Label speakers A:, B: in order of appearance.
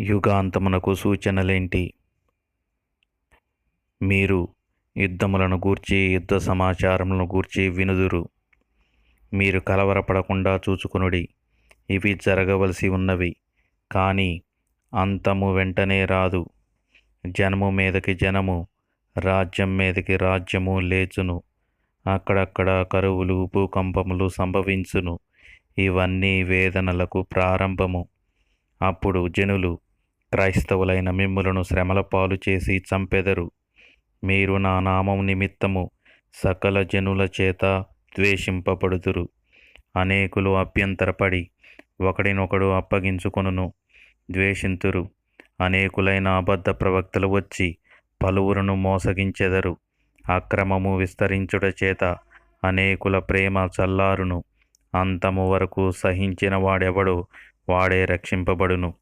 A: యుగాంతమునకు సూచనలేంటి? మీరు యుద్ధములను గూర్చి యుద్ధ సమాచారములను గూర్చి వినుదురు. మీరు కలవరపడకుండా చూచుకునుడి. ఇవి జరగవలసి ఉన్నవి. కానీ అంతము వెంటనే రాదు. జనము మీదకి జనము రాజ్యం మీదకి రాజ్యము లేచును. అక్కడక్కడ కరువులు భూకంపములు సంభవించును. ఇవన్నీ వేదనలకు ప్రారంభము. అప్పుడు జనులు క్రైస్తవులైన మిమ్ములను శ్రమల పాలు చేసి చంపెదరు. మీరు నా నామం నిమిత్తము సకల జనుల చేత ద్వేషింపబడుదురు. అనేకులు అభ్యంతరపడి ఒకడినొకడు అప్పగించుకొనును ద్వేషింతురు. అనేకులైన అబద్ధ ప్రవక్తలు వచ్చి పలువురును మోసగించెదరు. అక్రమము విస్తరించుట చేత అనేకుల ప్రేమ చల్లారును. అంతము వరకు సహించిన వాడెవడో వాడే రక్షింపబడును.